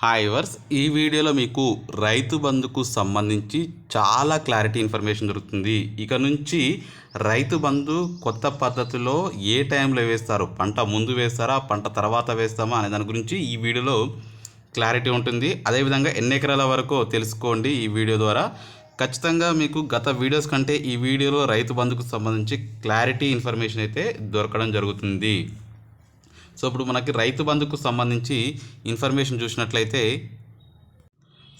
Hi verse ఈ వీడియోలో మీకు రైతు బంధుకు సంబంధించి చాలా క్లారిటీ ఇన్ఫర్మేషన్ దొరుకుతుంది. ఇక నుంచి రైతు బంధు కొత్త పద్ధతిలో ఏ టైంలో వేస్తారు? పంట ముందు వేస్తారా? పంట తర్వాత వేస్తామా? అనే దాని గురించి ఈ వీడియోలో క్లారిటీ ఉంటుంది. అదేవిధంగా ఎన్ని ఎకరాల వరకు తెలుసుకోండి ఈ వీడియో ద్వారా. ఖచ్చితంగా మీకు గత వీడియోస్ కంటే ఈ వీడియోలో రైతు బంధుకు సంబంధించి క్లారిటీ ఇన్ఫర్మేషన్ అయితే దొరకడం జరుగుతుంది. సో ఇప్పుడు మనకి రైతు బంధుకు సంబంధించి ఇన్ఫర్మేషన్ చూసినట్లయితే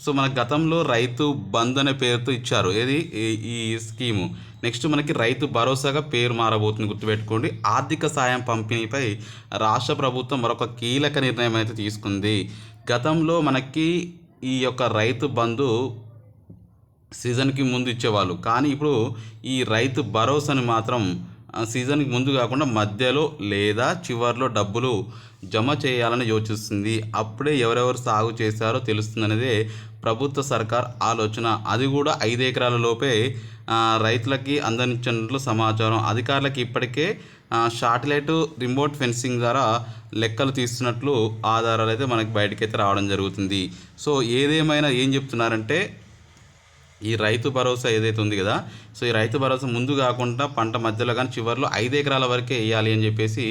సో మన గతంలో రైతు బంధు అనే పేరుతో ఇచ్చారు. ఏది? ఈ- ఈ స్కీము. నెక్స్ట్ మనకి రైతు భరోసాగా పేరు మారబోతుంది గుర్తుపెట్టుకోండి. ఆర్థిక సాయం పంపిణీపై రాష్ట్ర ప్రభుత్వం మరొక కీలక నిర్ణయం అయితే తీసుకుంది. గతంలో మనకి ఈ యొక్క రైతు బంధు సీజన్కి ముందు ఇచ్చేవాళ్ళు. కానీ ఇప్పుడు ఈ రైతు భరోసాని మాత్రం సీజన్కి ముందు కాకుండా మధ్యలో లేదా చివర్లో డబ్బులు జమ చేయాలని యోచిస్తుంది. అప్పుడే ఎవరెవరు సాగు చేశారో తెలుస్తుందనేదే ప్రభుత్వ సర్కార్ ఆలోచన. అది కూడా ఐదు ఎకరాల లోపే రైతులకి అందించినట్లు సమాచారం. అధికారులకి ఇప్పటికే షాటిలైట్ శాటిలైట్ రిమోట్ ఫెన్సింగ్ ద్వారా లెక్కలు తీస్తున్నట్లు ఆధారాలు అయితే మనకి బయటకైతే రావడం జరుగుతుంది. సో ఏదేమైనా ఏం చెప్తున్నారంటే ఈ రైతు భరోసా ఏదైతే ఉంది కదా సో ఈ రైతు భరోసా ముందు కాకుండా పంట మధ్యలో కానీ చివరిలో ఐదు ఎకరాల వరకే వేయాలి అని చెప్పేసి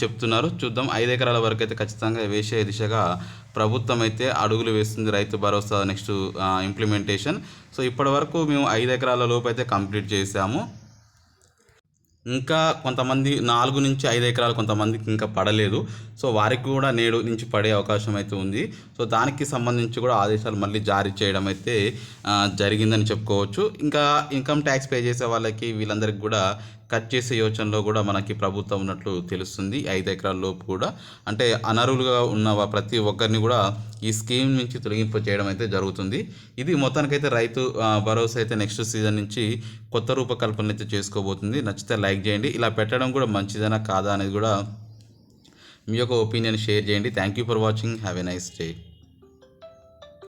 చెప్తున్నారు. చూద్దాం. ఐదు ఎకరాల వరకు అయితే ఖచ్చితంగా వేసే దిశగా ప్రభుత్వం అయితే అడుగులు వేస్తుంది Rythu Bharosa next implementation so ఇప్పటి వరకు మేము ఐదు ఎకరాల లోపు అయితే కంప్లీట్ చేసాము ఇంకా కొంతమంది నాలుగు నుంచి ఐదు ఎకరాలు కొంతమందికి ఇంకా పడలేదు. సో వారికి కూడా నేడు నుంచి పడే అవకాశం అయితే ఉంది. సో దానికి సంబంధించి కూడా ఆదేశాలు మళ్ళీ జారీ చేయడం అయితే జరిగిందని చెప్పుకోవచ్చు. ఇంకా ఇన్కమ్ ట్యాక్స్ పే చేసే వాళ్ళకి వీళ్ళందరికీ కూడా కట్ చేసే యోచనలో కూడా మనకి ప్రభుత్వం ఉన్నట్లు తెలుస్తుంది. ఐదు ఎకరాల లోపు కూడా. అంటే అనర్హులుగా ఉన్న ప్రతి ఒక్కరిని కూడా ఈ స్కీమ్ నుంచి తొలగింపు చేయడం అయితే జరుగుతుంది. ఇది మొత్తానికైతే రైతు భరోసా అయితే నెక్స్ట్ సీజన్ నుంచి కొత్త రూపకల్పన అయితే చేసుకోబోతుంది. నచ్చితే లైక్ చేయండి. ఇలా పెట్టడం కూడా మంచిదేనా కాదా అనేది కూడా మీ యొక్క ఒపీనియన్ షేర్ చేయండి. Thank you for watching have a nice day